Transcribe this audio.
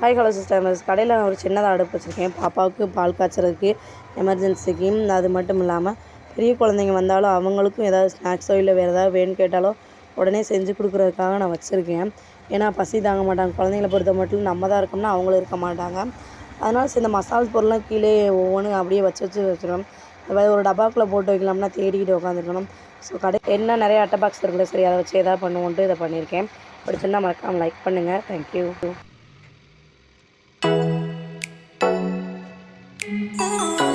Hi hello sister கடையில் நான் ஒரு சின்னதாக அடுப்பு வச்சுருக்கேன். பாப்பாவுக்கு பால் காய்ச்சறதுக்கு எமர்ஜென்சிக்கு அது மட்டும் இல்லாமல் பெரிய குழந்தைங்க வந்தாலும் அவங்களுக்கும் ஏதாவது ஸ்நாக்ஸோ இல்லை வேறு ஏதாவது வேணும்னு கேட்டாலோ உடனே செஞ்சு கொடுக்குறதுக்காக நான் வச்சுருக்கேன். ஏன்னா பசி தாங்க மாட்டாங்க. குழந்தைங்கள பொறுத்த மட்டும் நம்ம தான் இருக்கோம்னா அவங்களும் இருக்க மாட்டாங்க. அதனால் சில இந்த மசாலா பொருள்லாம் கீழே ஒவ்வொன்றும் அப்படியே வச்சு வச்சு வச்சுருவோம் அதாவது ஒரு டப்பாக்குள்ளே போட்டு வைக்கலாம்னா தேடிக்கிட்டு உட்காந்துருக்கணும் ஸோ கடை என்ன நிறைய அட்டை பாக்ஸ் இருக்குல்ல சரி அதை வச்சு எதாவது பண்ணுவோன்ட்டு இதை பண்ணியிருக்கேன் பிடிச்சிருந்தா மறக்காமல் லைக் பண்ணுங்கள் தேங்க்யூ Oh.